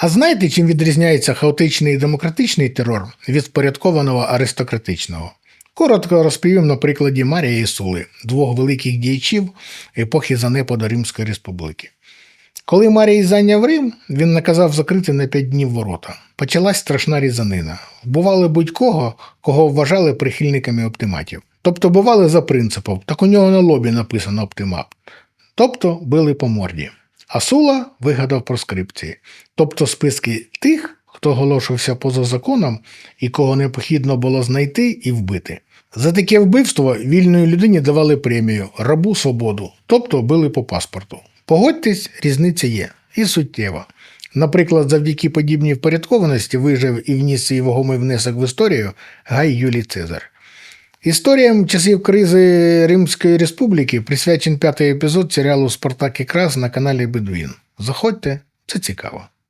А знаєте, чим відрізняється хаотичний і демократичний терор від впорядкованого аристократичного? Коротко розповім на прикладі Марія і Сули, двох великих діячів епохи занепаду Римської республіки. Коли Марій зайняв Рим, він наказав закрити на п'ять днів ворота. Почалась страшна різанина. Вбивали будь-кого, кого вважали прихильниками оптиматів. Тобто бували за принципом, так у нього на лобі написано оптимат. Тобто били по морді. А Сула вигадав проскрипції, тобто списки тих, хто оголошувався поза законом і кого необхідно було знайти і вбити. За таке вбивство вільної людині давали премію, рабу свободу, тобто били по паспорту. Погодьтесь, різниця є і суттєва. Наприклад, завдяки подібній впорядкованості вижив і вніс свій вагомий внесок в історію Гай Юлій Цезар. Історіям часів кризи Римської Республіки присвячен п'ятий епізод серіалу Спартак і Крас на каналі Бедвін. Заходьте, це цікаво.